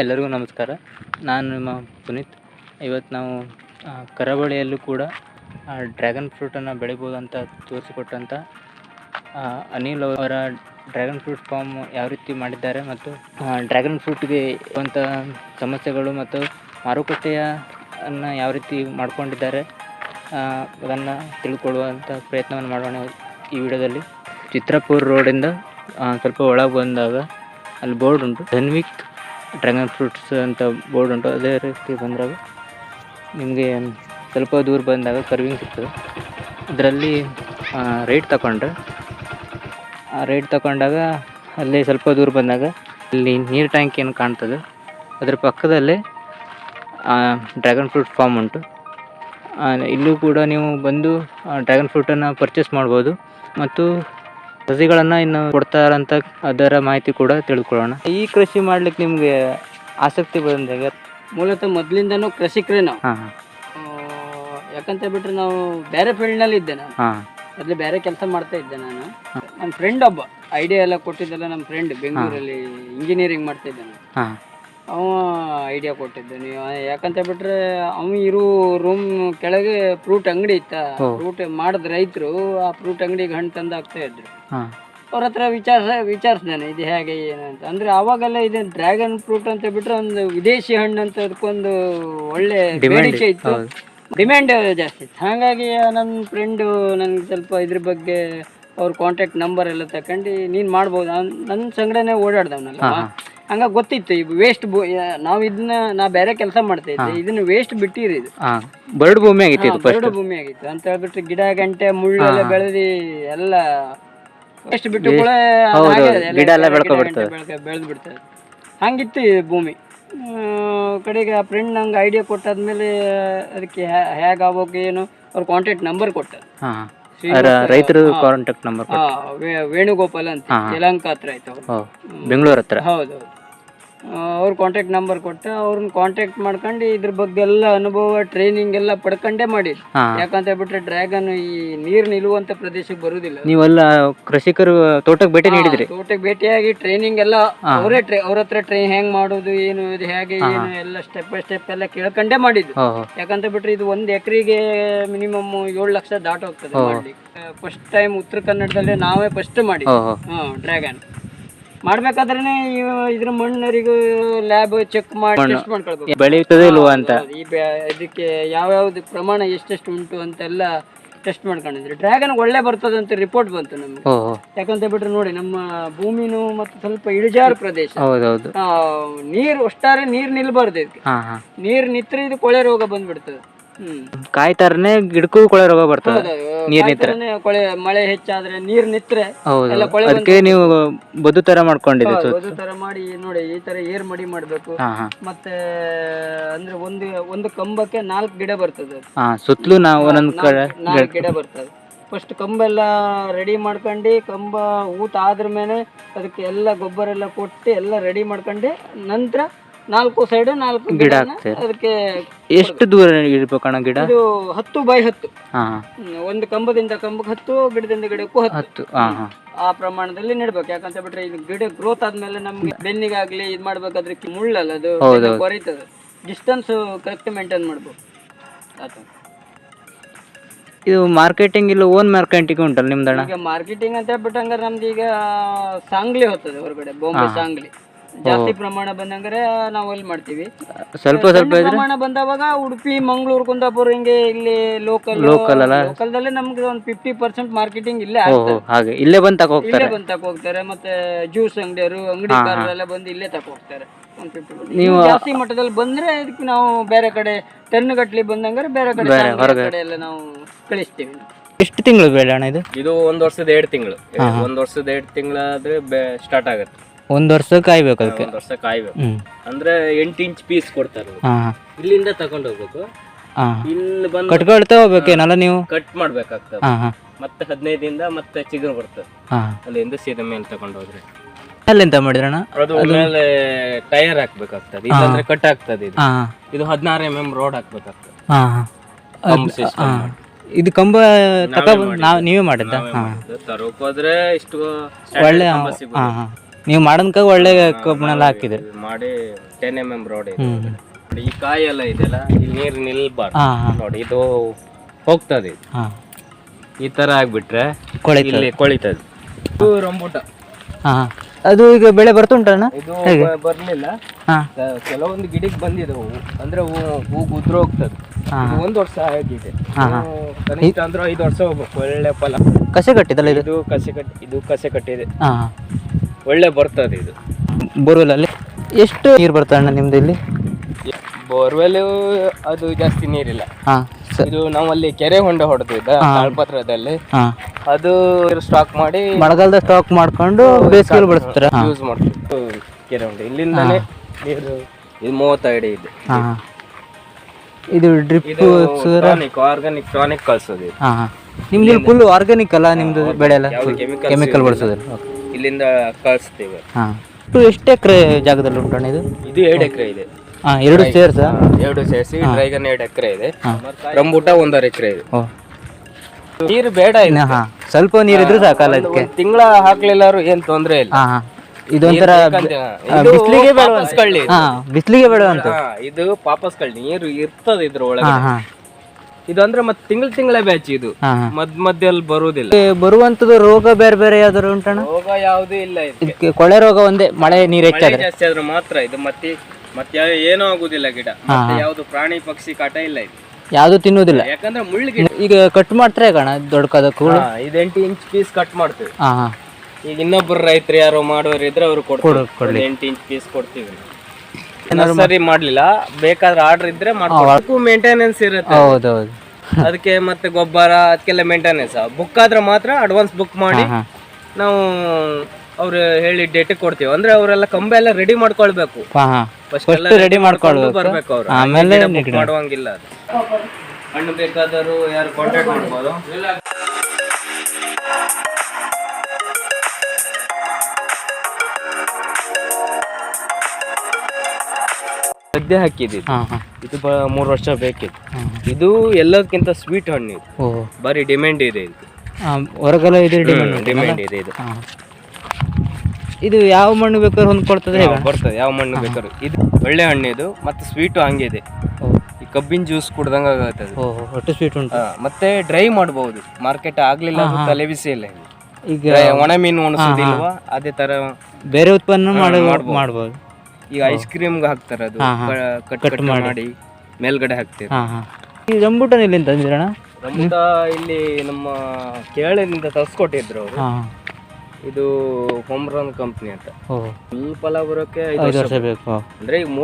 ಎಲ್ಲರಿಗೂ ನಮಸ್ಕಾರ. ನಾನು ನಿಮ್ಮ ಪುನೀತ್. ಇವತ್ತು ನಾವು ಕರಾವಳಿಯಲ್ಲೂ ಕೂಡ ಡ್ರ್ಯಾಗನ್ ಫ್ರೂಟನ್ನು ಬೆಳಿಬೋದು ಅಂತ ತೋರಿಸಿಕೊಟ್ಟಂಥ ಅನಿಲ್ ಅವರ ಡ್ರ್ಯಾಗನ್ ಫ್ರೂಟ್ ಫಾರ್ಮ್ ಯಾವ ರೀತಿ ಮಾಡಿದ್ದಾರೆ ಮತ್ತು ಡ್ರ್ಯಾಗನ್ ಫ್ರೂಟ್ಗೆ ಇರುವಂಥ ಸಮಸ್ಯೆಗಳು ಮತ್ತು ಮಾರುಕಟ್ಟೆಯ ಅನ್ನು ಯಾವ ರೀತಿ ಮಾಡಿಕೊಂಡಿದ್ದಾರೆ ಅದನ್ನು ತಿಳ್ಕೊಳ್ಳುವಂಥ ಪ್ರಯತ್ನವನ್ನು ಮಾಡೋಣ ಈ ವಿಡಿಯೋದಲ್ಲಿ. ಚಿತ್ರಪುರ ರೋಡಿಂದ ಸ್ವಲ್ಪ ಒಳಗೆ ಬಂದಾಗ ಅಲ್ಲಿ ಬೋರ್ಡ್ ಉಂಟು. ಧನ್ವಿಕ್ ಡ್ರ್ಯಾಗನ್ ಫ್ರೂಟ್ಸ್ ಅಂತ ಬೋರ್ಡ್ ಉಂಟು, ಅದೇ ರೀತಿ ಬಂದಾಗ ನಿಮಗೆ ಸ್ವಲ್ಪ ದೂರ ಬಂದಾಗ ಕರ್ವಿಂಗ್ ಸಿಗ್ತದೆ. ಅದರಲ್ಲಿ ರೇಟ್ ತಗೊಂಡ್ರೆ ಆ ರೇಟ್ ತಗೊಂಡಾಗ ಅಲ್ಲಿ ಸ್ವಲ್ಪ ದೂರ ಬಂದಾಗ ಇಲ್ಲಿ ನೀರು ಟ್ಯಾಂಕ್ ಏನು ಕಾಣ್ತದೆ. ಅದರ ಪಕ್ಕದಲ್ಲೇ ಡ್ರ್ಯಾಗನ್ ಫ್ರೂಟ್ ಫಾರ್ಮ್ ಉಂಟು. ಇಲ್ಲೂ ಕೂಡ ನೀವು ಬಂದು ಡ್ರ್ಯಾಗನ್ ಫ್ರೂಟನ್ನು ಪರ್ಚೇಸ್ ಮಾಡ್ಬೋದು. ಮತ್ತು ಸಸಿಗಳನ್ನು ಇನ್ನು ಕೊಡ್ತಾರಂತ ಅದರ ಮಾಹಿತಿ ಕೂಡ ತಿಳ್ಕೊಳ್ಳೋಣ. ಈ ಕೃಷಿ ಮಾಡ್ಲಿಕ್ಕೆ ನಿಮ್ಗೆ ಆಸಕ್ತಿ ಬಂದಾಗ ಮೂಲತಃ ಮೊದಲಿಂದನೂ ಕೃಷಿಕರೇ ನಾವು ಹಾಂ. ಯಾಕಂತ ಬಿಟ್ರೆ ನಾವು ಬೇರೆ ಫೀಲ್ಡ್ನಲ್ಲಿ ಇದ್ದೆ ನಾನು. ಹಾ. ಮೊದಲು ಬೇರೆ ಕೆಲಸ ಮಾಡ್ತಾ ಇದ್ದೆ ನಾನು. ನಮ್ಮ ಫ್ರೆಂಡ್ ಒಬ್ಬ ಐಡಿಯಾ ಎಲ್ಲ ಕೊಟ್ಟಿದ್ದೆಲ್ಲ ನಮ್ಮ ಫ್ರೆಂಡ್ ಬೆಂಗಳೂರಲ್ಲಿ ಇಂಜಿನಿಯರಿಂಗ್ ಮಾಡ್ತಾ ಇದ್ದಾನೆ ಹಾಂ. ಅವ ಐಡಿಯಾ ಕೊಟ್ಟಿದ್ದು ನೀವು. ಯಾಕಂತ ಬಿಟ್ರೆ ಅವ ಇರೋ ರೂಮ್ ಕೆಳಗೆ ಫ್ರೂಟ್ ಅಂಗಡಿ ಇತ್ತ. ಫ್ರೂಟ್ ಮಾಡಿದ ರೈತರು ಆ ಫ್ರೂಟ್ ಅಂಗಡಿಗೆ ಹಣ್ಣು ತಂದು ಹಾಕ್ತಾ ಇದ್ರು. ಅವ್ರ ಹತ್ರ ವಿಚಾರಿಸ ವಿಚಾರಿಸ್ದೇನೆ ಇದು ಹೇಗೆ ಏನಂತ ಅಂದ್ರೆ ಅವಾಗೆಲ್ಲ ಇದು ಡ್ರ್ಯಾಗನ್ ಫ್ರೂಟ್ ಅಂತ ಬಿಟ್ರೆ ಒಂದು ವಿದೇಶಿ ಹಣ್ಣು ಅಂತ ಅದಕ್ಕೊಂದು ಒಳ್ಳೆ ಬೇಡಿಕೆ ಇತ್ತು. ಡಿಮ್ಯಾಂಡ್ ಜಾಸ್ತಿ ಇತ್ತು. ಹಾಗಾಗಿ ನನ್ನ ಫ್ರೆಂಡು ನನಗೆ ಸ್ವಲ್ಪ ಇದ್ರ ಬಗ್ಗೆ ಅವ್ರ ಕಾಂಟ್ಯಾಕ್ಟ್ ನಂಬರ್ ಎಲ್ಲ ತಕೊಂಡು ನೀನು ಮಾಡ್ಬೋದು? ನಾನ್- ನನ್ನ ಸಂಗಡನೆ ಓಡಾಡ್ದವನಲ್ಲ ಹಂಗ ಗೊತ್ತಿತ್ತು ವೇಸ್ಟ್ ನಾವು ಇದನ್ನ ನಾ ಬೇರೆ ಕೆಲಸ ಮಾಡ್ತಾ ಇದ್ದೆ. ಇದನ್ನ ವೇಸ್ಟ್ ಬಿಟ್ಟಿರಿ ಇದು. ಬರಡು ಭೂಮಿ ಆಗಿತ್ತು ಇದು ಬರಡು ಭೂಮಿ ಆಗಿತ್ತು. ಅಂತ ಹೇಳ್ಬಿಟ್ಟು ಗಿಡ ಗಂಟೆ ಮುಳ್ಳು ಎಲ್ಲ ಬೆಳೆದಿ ಎಲ್ಲ ವೇಸ್ಟ್ ಬಿಟ್ಟು ಕೂಡ ಹೌದು, ಹಾಗೆ ಗಿಡ ಎಲ್ಲ ಬೆಳ್ಕೊಂಡ್ಬಿಡ್ತದೆ. ಬೆಳೆದು ಬಿಡ್ತದೆ. ಹಂಗಿತ್ತು ಈ ಭೂಮಿ. ಆ, ಕಡೆಗೆ ಆ ಫ್ರೆಂಡ್ ನಂಗೆ ಐಡಿಯಾ ಕೊಟ್ಟಾದ್ಮೇಲೆ ಅದಕ್ಕೆ ಹ್ಯಾಗ್ ಆಗ್ಬೇಕು ಏನು ಅವ್ರ ಕಾಂಟ್ಯಾಕ್ಟ್ ನಂಬರ್ ಕೊಟ್ಟ. ಹಾಂ. ರೈತರ ಕಾಂಟ್ಯಾಕ್ಟ್ ನಂಬರ್ ಹಾ ವೇ- ವೇಣುಗೋಪಾಲ್ ಅಂತ. ಶ್ರೀಲಂಕಾ ಯಲಹಂಕ ಹತ್ರ ಆಯ್ತು ಅವ್ರು. ಬೆಂಗಳೂರು ಹತ್ರ. ಹೌದು. ಅವ್ರ ಕಾಂಟ್ಯಾಕ್ಟ್ ನಂಬರ್ ಕೊಟ್ಟ ಅವ್ರನ್ನ ಕಾಂಟ್ಯಾಕ್ಟ್ ಮಾಡ್ಕೊಂಡು ಇದ್ರ ಬಗ್ಗೆ ಎಲ್ಲ ಅನುಭವ ಟ್ರೈನಿಂಗ್ ಎಲ್ಲ ಪಡ್ಕೊಂಡೇ ಮಾಡಿ. ಹಾಂ. ಯಾಕಂತ ಹೇಳ್ಬಿಟ್ರೆ ಡ್ರ್ಯಾಗನ್ ಈ ನೀರ್ ನಿಲ್ಲುವಂತ ಪ್ರದೇಶಕ್ಕೆ ಬರುದಿಲ್ಲ. ನೀವೆಲ್ಲ ಕೃಷಿಕರು ತೋಟಕ್ಕೆ ಭೇಟಿ ನೀಡಿದ್ರಿ? ತೋಟಕ್ಕೆ ಭೇಟಿಯಾಗಿ ಟ್ರೈನಿಂಗ್ ಎಲ್ಲ ಅವರೇ ಅವ್ರ ಹತ್ರ ಟ್ರೈನ್ ಹೆಂಗ್ ಮಾಡೋದು ಏನು ಇದು ಹೇಗೆ ಏನು ಎಲ್ಲ ಸ್ಟೆಪ್ ಬೈ ಸ್ಟೆಪ್ ಎಲ್ಲ ಕೇಳ್ಕೊಂಡೇ ಮಾಡಿದ್ದು. ಓ ಹೋ. ಯಾಕಂತ ಬಿಟ್ರೆ ಇದು ಒಂದ್ ಎಕರೆಗೆ ಮಿನಿಮಮ್ ಏಳು ಲಕ್ಷ ದಾಟ ಹೋಗ್ತದೆ ಫಸ್ಟ್ ಟೈಮ್ ಉತ್ತರ ಕನ್ನಡದಲ್ಲೇ ನಾವೇ ಫಸ್ಟ್ ಮಾಡಿ ಓ ಹೋ. ಡ್ರ್ಯಾಗನ್ ಮಾಡ್ಬೇಕಾದ್ರೆ ಇದ್ರ ಮಣ್ಣರಿಗೂ ಲ್ಯಾಬ್ ಚೆಕ್ ಮಾಡಿ ಟೆಸ್ಟ್ ಮಾಡ್ಕೊಳ್ಬೇಕು. ಬೆಳೆಯುತ್ತದೆ ಇಲ್ವಾ ಅಂತ. ಹೌದು, ಈ ಬ್ಯಾ- ಇದಕ್ಕೆ ಯಾವ್ಯಾವ್ದು ಪ್ರಮಾಣ ಎಷ್ಟೆಷ್ಟು ಉಂಟು ಅಂತೆಲ್ಲ ಟೆಸ್ಟ್ ಮಾಡ್ಕೊಂಡಿದ್ರು. ಡ್ರ್ಯಾಗನ್ ಒಳ್ಳೆ ಬರ್ತದೆ ಅಂತ ರಿಪೋರ್ಟ್ ಬಂತು ನಮ್ಗೆ. ಯಾಕಂತ ಬಿಟ್ರೆ ನೋಡಿ ನಮ್ಮ ಭೂಮಿನೂ ಮತ್ತು ಸ್ವಲ್ಪ ಇಳಿಜಾರು ಪ್ರದೇಶ. ಹೌದೌದು. ಆ, ನೀರು ಒಟ್ಟಾರೆ ನೀರ್ ನಿಲ್ಬಾರ್ದು ಇದಕ್ಕೆ. ಹಾ ಹಾ. ನೀರ್ ನಿತ್ರೆ ಇದು ಕೊಳೆ ರೋಗ ಬಂದ್ಬಿಡ್ತದೆ. ಹ್ಮ್. ಕಾಯಿ ತರನೇ ಗಿಡಕ್ಕೂ ಕೊಳೆ ರೋಗ ಬರ್ತದೆ. ನೀರ್ ಕಾಯಿ ನಿತ್ರೆ. ಕೊಳೆ ಮಳೆ ಹೆಚ್ಚಾದ್ರೆ ನೀರ್ ನಿತ್ರೆ ಹೌದು. ಎಲ್ಲ ಕೊಳೆ ಅದಕ್ಕೆ ನೀವು ಬದು ತರ ಮಾಡ್ಕೊಂಡಿದ್ದೆ ಬದು ಅದು ತರ ಮಾಡಿ ನೋಡಿ ಈ ತರ ಏರ್ ಮಡಿ ಮಾಡ್ಬೇಕು. ಹಾಂ ಹಾಂ. ಮತ್ತೆ ಅಂದ್ರೆ ಒಂದು ಒಂದು ಕಂಬಕ್ಕೆ ನಾಲ್ಕು ಗಿಡ ಬರ್ತದೆ. ಹಾಂ ಸುತ್ತಲೂ ನಾವು ಒಂದೊಂದು ಕಡೆ ನಾಲ್ಕು ಗಿಡ ಬರ್ತದೆ. ಫಸ್ಟ್ ಕಂಬ ಎಲ್ಲ ರೆಡಿ ಮಾಡ್ಕೊಂಡು ಕಂಬ ಊಟ ಆದ್ರ ಮೇಲೆ ಅದಕ್ಕೆ ಎಲ್ಲ ಗೊಬ್ಬರ ಎಲ್ಲ ಕೊಟ್ಟು ಎಲ್ಲ ರೆಡಿ ಮಾಡ್ಕೊಂಡು ನಂತರ ನಾಲ್ಕು ಸೈಡ್ ನಾಲ್ಕು ಗಿಡ ಹಾಕ್ತೀರಿ. ಅದಕ್ಕೆ ಎಷ್ಟು ದೂರ ಇರ್ಬೇಕಣ್ಣ ಗಿಡ? ಇದು ಹತ್ತು ಬೈ ಹತ್ತು. ಹಾಂ. ಒಂದು ಕಂಬದಿಂದ ಕಂಬಕ್ಕೆ ಹತ್ತು ಗಿಡದಿಂದ ಗಿಡಕ್ಕೂ ಹತ್ತು. ಹತ್ತು ಹಾಂ ಹಾಂ. ಆ ಪ್ರಮಾಣದಲ್ಲಿ ನೆಡ್ಬೇಕು. ಯಾಕಂತ ಬಿಟ್ರೆ ಇದು ಗಿಡ ಗ್ರೋತ್ ಆದ್ಮೇಲೆ ನಮ್ಗೆ ಬೆನ್ನಿಗಾಗ್ಲಿ ಇದ್ ಮಾಡ್ಬೇಕಾದ್ರೆ ಕಿ- ಮುಳ್ಳಲ್ಲ ಅದು ಕೊರೀತದೆ. ಡಿಸ್ಟೆನ್ಸ್ ಕರೆಕ್ಟ್ ಮೇಂಟೈನ್ ಮಾಡ್ಬೋದು. ಆತು. ಇದು ಮಾರ್ಕೆಟಿಂಗ್ ಇಲ್ಲ ಓನ್ ಮಾರ್ಕೆಟಿಂಗ್ ಉಂಟಲ್ಲ ನಿಮ್ದಣ್ಣ? ಈಗ ಮಾರ್ಕೆಟಿಂಗ್ ಅಂತ ಹೇಳ್ಬಿಟ್ಟು ಹಂಗಾರೆ ನಮ್ದು ಈಗ ಸಾಂಗ್ಲಿ ಹೋಗ್ತದೆ ಹೊರಗಡೆ ಬೊಂಬೆ ಸಾಂಗ್ಲಿ. ಜಾಸ್ತಿ ಪ್ರಮಾಣ ಬಂದಂಗ್ರೆ ನಾವು ಅಲ್ಲಿ ಮಾಡ್ತೀವಿ. ಸ್ವಲ್ಪ ಸ್ವಲ್ಪ ಪ್ರಮಾಣ ಬಂದವಾಗ ಉಡುಪಿ ಮಂಗಳೂರು ಕುಂದಾಪುರ ಹಿಂಗೆ ಇಲ್ಲಿ ಲೋಕಲ್ ಲೋಕಲ್ ಅಲ್ಲ? ಲೋಕಲ್ದಲ್ಲೇ ನಮ್ಗೆ ಒಂದು ಫಿಫ್ಟಿ ಪರ್ಸೆಂಟ್ ಮಾರ್ಕೆಟಿಂಗ್ ಇಲ್ಲೇ ಹಾಗೆ. ಇಲ್ಲೇ ಬಂದು ಹೋಗ್ತಾರೆ? ಇಲ್ಲೇ ಬಂದು ತಕ ಹೋಗ್ತಾರೆ. ಮತ್ತೆ ಜ್ಯೂಸ್ ಅಂಗಡಿಯವರು ಅಂಗಡಿ ಕಾರರೆಲ್ಲ ಬಂದು ಇಲ್ಲೇ ತಕ ಹೋಗ್ತಾರೆ. ಒಂದ್ 50 ನೀವು ಜಾಸ್ತಿ ಮಟ್ಟದಲ್ಲಿ ಬಂದ್ರೆ ಇದಕ್ಕೆ ನಾವು ಬೇರೆ ಕಡೆ ಟೆನ್ ಗಟ್ಲಿ ಬಂದಂಗಾರೆ ಬೇರೆ ಕಡೆ ಬೇರೆ ಕಡೆ ಎಲ್ಲ ನಾವು ಕಳಿಸ್ತೀವಿ. ಎಷ್ಟು ತಿಂಗಳು ಬೇಡ ಅಣ್ಣ ಇದು? ಇದು ಒಂದು ವರ್ಷದ ಎರಡು ತಿಂಗಳು. ಒಂದು ವರ್ಷದ ಎರಡು ತಿಂಗಳಾದ್ರೆ ಸ್ಟಾರ್ಟ್ ಆಗುತ್ತೆ. ಒಂದು ವರ್ಷ ಕಾಯ್ಬೇಕು ಅದಕ್ಕೆ. ಒಂದ್ ವರ್ಷ ಕಾಯ್ಬೇಕು. ಹ್ಮ್. ಅಂದ್ರೆ ಎಂಟು ಇಂಚ್ ಪೀಸ್ ಕೊಡ್ತಾರೆ ಹಾಂ ಇಲ್ಲಿಂದ ತಗೊಂಡ್ ಹೋಗ್ಬೇಕು? ಹಾಂ ಇಲ್ಲಿ ಬಂದು ಕಟ್ಕೊಳ್ತಾ ಹೋಗ್ಬೇಕೇನಲ್ಲ ನೀವು? ಕಟ್ ಮಾಡ್ಬೇಕಾಗ್ತದೆ ಹಾಂ ಹಾಂ. ಮತ್ತೆ ಹದಿನೈದಿಂದ ಮತ್ತೆ ಚಿಗುರು ಬರ್ತದೆ. ಹಾಂ. ಅಲ್ಲಿಂದ ಸೀದಾ ಮೇಲೆ ತಗೊಂಡ್ ಹೋದ್ರೆ. ಅಲ್ಲೆಂತ ಮಾಡಿದ್ರಣ್ಣ? ಅದು ಮೇಲೆ ಟೈರ್ ಹಾಕ್ಬೇಕಾಗ್ತದೆ. ಇಲ್ಲಾಂದ್ರೆ ಕಟ್ ಆಗ್ತದೆ ಇದು. ಹಾಂ ಇದು ಹದಿನಾರು ಎಂ ಎಂ ರೋಡ್ ಹಾಕ್ಬೇಕಾಗ್ತದೆ. ಹಾಂ ಹಾಂ. Pump system ಹಾಂ. ಮಾಡಿ. ಇದು ಕಂಬ ತಕ ನಾವು ನೀವೇ ಮಾಡಿದ್ದ? ಹಾಂ. ತರೋಕ್ ಹೋದ್ರೆ ಇಷ್ಟು ಒಳ್ಳೆ ಕಂಬ ಹಾಂ ಸಿಗೋದು. ಹಾಂ ನೀವು ಮಾಡನ್ಕಾಗ ಒಳ್ಳೆ ಕಬ್ಬನೆಲ್ಲ ಹಾಕಿದ್ರಿ ಮಾಡಿ ಟೆನ್ ಎಂ ಎಂ ರೋಡ್ ಇದೆ. ನೋಡಿ, ಈ ಕಾಯಿ ಎಲ್ಲ ಇದೆಲ್ಲ ಇಲ್ಲಿ ನೀರು ನಿಲ್ಬಾರ್ದು. ಹಾಂ ಹಾಂ. ನೋಡಿ ಇದು ಹೋಗ್ತದೆ. ಇದು. ಹಾಂ. ಈ ತರ ಆಗ್ಬಿಟ್ರೆ ಕೊಳಿತು ಇಲ್ಲಿ ಕೊಳಿತದೆ. ಇದು ರಂಬೂಟ. ಹಾಂ ಹಾಂ. ಅದು ಈಗ ಬೆಳೆ ಬರ್ತುಂಟಣ್ಣ ಇದು ಬ- ಬರ್ಲಿಲ್ಲ. ಹಾಂ. ಕ- ಕೆಲವೊಂದು ಗಿಡಕ್ಕೆ ಬಂದಿದೆ ಹೂವು. ಅಂದ್ರೆ ಹೂವು ಹೂ ಉದ್ರ ಹೋಗ್ತದೆ. ಒಂದ್ ಇದು ಒಂದು ವರ್ಷ ಆಗಿದೆ. ಹಾ, ಹಾ. ಇನ್ನು ಕನಿಷ್ಠ ಅಂದ್ರೆ ಐದು ವರ್ಷ ಹೋಗ್ಬೇಕು. ಒಳ್ಳೆ ಫಲ. ಕಸೆ ಕಟ್ಟಿದಲ್ಲ ಇದು? ಇದು ಕಸೆ ಕಟ್ಟಿ ಇದು ಕಸೆ ಕಟ್ಟಿದೆ. ಹಾಂ ಹಾಂ. ಒಳ್ಳೆ ಬರ್ತದೆ ಇದು. ಬೋರ್ವೆಲಲ್ಲಿ ಎಷ್ಟು ನೀರು ಬರ್ತದೆ ಅಣ್ಣ ನಿಮ್ದು ಇಲ್ಲಿ? ಬೋರ್ವೆಲ್ ಅದು ಜಾಸ್ತಿ ನೀರಿಲ್ಲ. ಹಾ ಸ ಇದು ನಾವಲ್ಲಿ ಕೆರೆ ಹೊಂಡ ಹೊಡೆದಿದ್ದ ತಾಳ್ಪತ್ರದಲ್ಲಿ. ಹಾಂ. ಅದು ಸ್ಟಾಕ್ ಮಾಡಿ ಮಳೆಗಾಲದ ಸ್ಟಾಕ್ ಮಾಡ್ಕೊಂಡು ಬೇಸಿಗೆ ಬಳಸ್ತಾರೆ ಹಾಂ. ಯೂಸ್ ಮಾಡ್ತೀವಿ. ಕೆರೆ ಹೊಂಡ. ಇಲ್ಲಿಂದಲೇ ನೀರು ಇದು ಮೂವತ್ತ ಅಡಿ ಇದೆ. ಹಾಂ ಇದು ಡ್ರಿಪ್ ಇದು ಟಾನಿಕ್ ಆರ್ಗಾನಿಕ್ ಟಾನಿಕ್ ಕಳ್ಸೋದು ಇದು. ಹಾಂ ಹಾಂ. ನಿಮ್ದು ಫುಲ್ ಆರ್ಗ್ಯಾನಿಕ್ ಅಲ್ಲ ನಿಮ್ದು ಬೆಳೆ ಎಲ್ಲ ಯಾವ್ದು ಕೆಮಿಕಲ್. ಬಳಸೋದಿಲ್ಲ ಇಲ್ಲಿಂದ ಕಳಿಸ್ತೇವೆ. ಹಾಂ. ಎಷ್ಟು ಎಕರೆ ಜಾಗದಲ್ಲಿ ಉಂಟಣ್ಣ ಇದು? ಇದು ಎರಡು ಎಕರೆ ಇದೆ. ಹಾಂ ಎರಡು ಸೇರ್ಸ? ಎರಡು ಸೇರಿಸಿ ಡ್ರೈಗನ್ ಎರಡು ಎಕರೆ ಇದೆ. ರಂಬೂಟ ಒಂದರ ಎಕರೆ ಇದೆ. ನೀರು ಬೇಡ ಇನ್ನು ಹಾಂ ಸ್ವಲ್ಪ ನೀರಿದ್ರೆ ಸಾಕಲ್ಲ ಅದಕ್ಕೆ ತಿಂಗಳ ಹಾಕ್ಲಿಲ್ಲಾರು ಏನ್ ತೊಂದ್ರೆ ಇಲ್ಲ. ಹಾಂ ಇದೊಂಥರ ಬಿಸಿಲಿಗೆ ಬೇಡ ಬಿಸಿಲಿಗೆ ಬೇಡ ಅಂತ ಇದು ಪಾಪಸ್ ಕಳ್ಳಿ ನೀರು ಇರ್ತದೆ ಇದ್ರ ಒಳಗೆ ಇದು ಅಂದ್ರೆ ಮತ್ತೆ ತಿಂಗಳ ತಿಂಗಳ ಬ್ಯಾಚ್ ಇದು. ಹಾಂ ಹಾಂ. ಮದ್ ಮಧ್ಯದಲ್ಲಿ ಬರುವುದಿಲ್ಲ ಬರುವಂತ ರೋಗ ಬೇರೆ ಬೇರೆ ಯಾವ್ದಾದ್ರು ಉಂಟಣ್ಣ? ರೋಗ ಯಾವುದೂ ಇಲ್ಲ ಇದಕ್ಕೆ. ಇದಕ್ಕೆ ಕೊಳೆ ರೋಗ ಒಂದೇ ಮಳೆ ನೀರ್ ಮಳೆ ಹೆಚ್ಚಾದ್ರೆ ಜಾಸ್ತಿ ಆದ್ರೆ ಮಾತ್ರ ಇದು ಮತ್ತೆ ಮತ್ತೆ ಯಾವ- ಏನೂ ಆಗುದಿಲ್ಲ ಗಿಡ. ಮತ್ತೆ ಯಾವ್ದು ಪ್ರಾಣಿ ಪಕ್ಷಿ ಕಾಟ ಇಲ್ಲ ಇದು. ಯಾವ್ದು ತಿನ್ನುವುದಿಲ್ಲ ಯಾಕಂದ್ರೆ ಮುಳ್ಳು ಗಿಡ ಈಗ ಕಟ್ ಮಾಡ್ತಾರೆ ಕಣ ದೊಡ್ಕದ ಹಾ, ಇದು ಎಂಟು ಇಂಚ್ ಪೀಸ್ ಕಟ್ ಮಾಡ್ತೇವೆ. ಹಾಂ ಹಾಂ. ಈಗ ಇನ್ನೊಬ್ರು ರೈತರು ಯಾರು ಮಾಡೋರು ಇದ್ರೆ ಅವ್ರು ಕೊಡು, ಕೊಡ್ಲಿ. ಎಂಟು ಇಂಚ್ ಪೀಸ್ ಕೊಡ್ತೀವಿ. ಸರಿ ಮಾಡ್ಲಿಲ್ಲ ಬೇಕಾದ್ರೆ ಆರ್ಡರ್ ಇದ್ರೆ ಮಾಡ್ತೀವಿ ಮೇಂಟೆನೆನ್ಸ್ ಇರುತ್ತೆ ಹೌದೌದು ಅದಕ್ಕೆ ಮತ್ತೆ ಗೊಬ್ಬರ ಅದಕ್ಕೆಲ್ಲ ಮೇಂಟೆನೆನ್ಸ್ ಬುಕ್ ಆದ್ರೆ ಮಾತ್ರ ಅಡ್ವಾನ್ಸ್ ಬುಕ್ ಮಾಡಿ ನಾವು ಅವ್ರು ಹೇಳಿ ಡೇಟ್ ಕೊಡ್ತೀವಿ. ಅಂದ್ರೆ ಅವರೆಲ್ಲ ಕಂಬ ಎಲ್ಲ ರೆಡಿ ಮಾಡ್ಕೊಳ್ಬೇಕು. ಮಾಡ್ಕೊಂಡು ಮಾಡ್ಕೊಳ್ಬೇಕು. ಬರ್ಬೇಕು ಅವ್ರು. ಆಮೇಲೆ ಮಾಡುವಂಗಿಲ್ಲ ಅದು. ಹಣ್ಣು ಬೇಕಾದರೂ ಯಾರು ಕಾಂಟ್ಯಾಕ್ಟ್ ಮಾಡ್ಬೋದು? ಸದ್ಯ ಹಾಕಿದ್ದೀವಿ ಹಾಂ ಹಾಂ. ಇದು ಬ- ಮೂರು ವರ್ಷ ಬೇಕಿತ್ತು. ಇದು ಎಲ್ಲದಕ್ಕಿಂತ ಸ್ವೀಟ್ ಹಣ್ಣು ಇದು. ಓ. ಬಾರಿ ಡಿಮ್ಯಾಂಡ್ ಇದೆ ಇದು. ಹೊರಗೆಲ್ಲ ಇದೆ ಡಿಮಾಂಡ್ ಡಿಮ್ಯಾಂಡ್ ಇದೆ ಇದು. ಹಾಂ ಇದು ಯಾವ ಮಣ್ಣು ಬೇಕಾದ್ರೆ ಹೊಂದ್ಕೊಳ್ತದೆ ಹಾ, ಬರ್ತದೆ ಯಾವ ಮಣ್ಣು ಬೇಕಾದ್ರು. ಇದು ಒಳ್ಳೆ ಹಣ್ಣು ಇದು ಮತ್ತೆ ಸ್ವೀಟು ಹಂಗೆ ಇದೆ. ಓ. ಈ ಕಬ್ಬಿನ ಜ್ಯೂಸ್ ಕುಡ್ದಂಗ ಆಗತ್ತೆ ಅದು. ಓ ಒಟ್ಟು ಸ್ವೀಟ್ ಉಂಟು. ಹಾ, ಮತ್ತೆ ಡ್ರೈ ಮಾಡಬಹುದು ಮಾರ್ಕೆಟ್ ಆಗ್ಲಿಲ್ಲ ಅಂದ್ರೆ ತಲೆ ಬಿಸಿ ಇಲ್ಲ ಇದು. ಈಗ Dry- ಒಣ ಮೀನು ಒಣಸೋದಿಲ್ವಾ ಅದೇ ತರ ಬೇರೆ ಉತ್ಪನ್ನ ಮಾಡಿ ಮಾಡ್ಬೋದು. ಈಗ ಐಸ್ ಕ್ರೀಮ್ ಹಾಕ್ತಾರೆ ಅದು. ಹಾ, ಹಾ. ಕ- ಕಟ್ ಕಟ್ ಮಾಡಿ. ಮೇಲ್ಗಡೆ ಹಾಕ್ತೇವೆ. ಹಾಂ ಹಾಂ. ಈ ರಂಬೂಟನ್ ಎಲ್ಲಿಂದ ತಂದಿರಣ ಇಲ್ಲಿ ನಮ್ಮ ಕೇರಳದಿಂದ ತರ್ಸ್ಕೊಟ್ಟಿದ್ರು ಅವರು. ಹಾಂ ಇದು ಹೋಮ್ರನ್ ಕಂಪ್ನಿ ಅಂತ. ಓ. ಈ ಫಲ ಬರೋಕೆ ಐದು ಐದು ವರ್ಷ ವರ್ಷ ಬೇಕು. ಅಂದ್ರೆ ಈಗ